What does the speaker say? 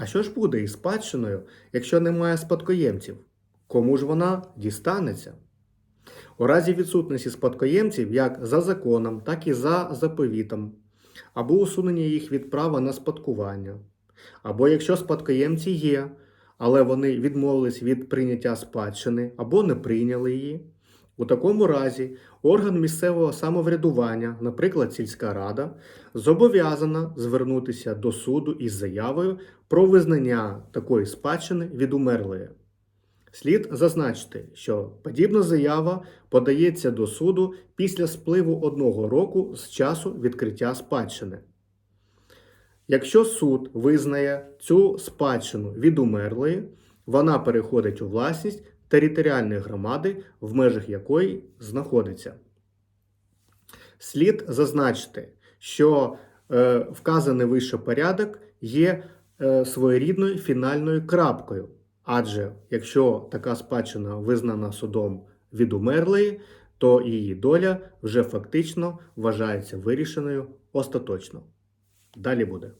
А що ж буде із спадщиною, якщо немає спадкоємців? Кому ж вона дістанеться? У разі відсутності спадкоємців як за законом, так і за заповітом, або усунення їх від права на спадкування, або якщо спадкоємці є, але вони відмовились від прийняття спадщини або не прийняли її. У такому разі орган місцевого самоврядування, наприклад, сільська рада, зобов'язана звернутися до суду із заявою про визнання такої спадщини від умерлої. Слід зазначити, що подібна заява подається до суду після спливу одного року з часу відкриття спадщини. Якщо суд визнає цю спадщину від умерлої, вона переходить у власність територіальної громади, в межах якої знаходиться. Слід зазначити, що е, вказаний вище порядок є е, своєрідною фінальною крапкою. Адже якщо така спадщина визнана судом від умерлої, то її доля вже фактично вважається вирішеною остаточно. Далі буде.